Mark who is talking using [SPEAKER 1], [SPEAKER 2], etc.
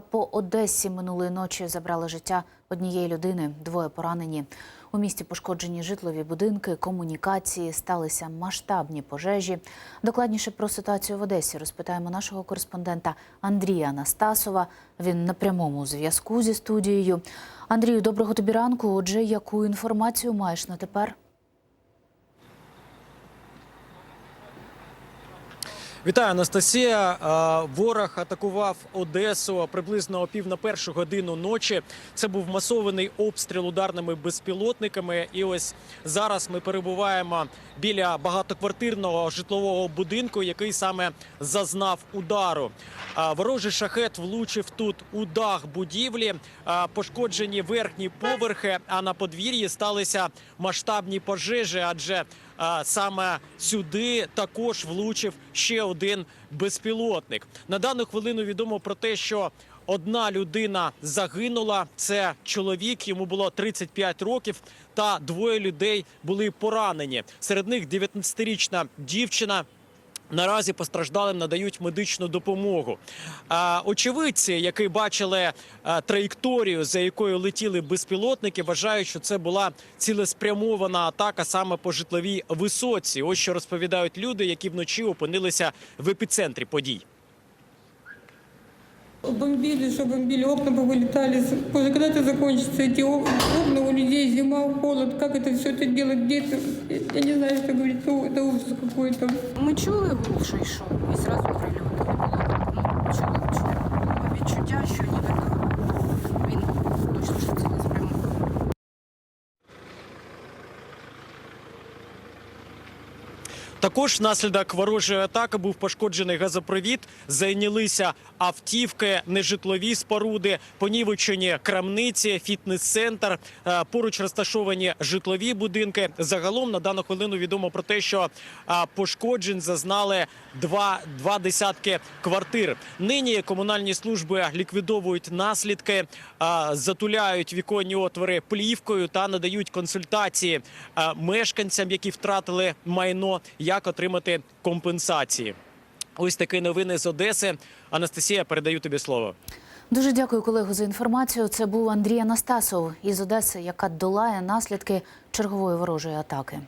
[SPEAKER 1] По Одесі минулої ночі забрали життя однієї людини, двоє поранені. У місті пошкоджені житлові будинки, комунікації, сталися масштабні пожежі. Докладніше про ситуацію в Одесі розпитаємо нашого кореспондента Андрія Анастасова. Він на прямому зв'язку зі студією. Андрію, доброго тобі ранку. Отже, яку інформацію маєш на тепер?
[SPEAKER 2] Вітаю, Анастасія. Ворог атакував Одесу приблизно о пів на першу годину ночі. Це був масований обстріл ударними безпілотниками. І ось зараз ми перебуваємо біля багатоквартирного житлового будинку, який саме зазнав удару. Ворожий шахет влучив тут у дах будівлі, пошкоджені верхні поверхи. А на подвір'ї сталися масштабні пожежі, адже саме сюди також влучив ще один безпілотник. На дану хвилину відомо про те, що одна людина загинула. Це чоловік, йому було 35 років, та двоє людей були поранені. Серед них 19-річна дівчина. Наразі постраждалим надають медичну допомогу. Очевидці, які бачили траєкторію, за якою летіли безпілотники, вважають, що це була цілеспрямована атака саме по житловій висоці. Ось що розповідають люди, які вночі опинилися в епіцентрі подій.
[SPEAKER 3] Бомбили, что бомбили, окна повылетали. Боже, когда это закончится? Эти ок- окна у людей, зима, холод, как это все это делать, где это? Я не знаю, что говорить, ну, это ужас какой-то.
[SPEAKER 4] Ми чули гул, що йшов, і зразу
[SPEAKER 2] Також внаслідок ворожої атаки був пошкоджений газопровід. Зайнялися автівки, нежитлові споруди, понівечені крамниці, фітнес-центр. Е, Поруч розташовані житлові будинки. Загалом на дану хвилину відомо про те, що пошкоджень зазнали два, два десятки квартир. Нині комунальні служби ліквідовують наслідки, затуляють віконні отвори плівкою та надають консультації мешканцям, які втратили майно, як отримати компенсації. Ось такі новини з Одеси. Анастасія, передаю тобі слово.
[SPEAKER 1] Дуже дякую, колего, за інформацію. Це був Андрій Анастасов із Одеси, яка долає наслідки чергової ворожої атаки.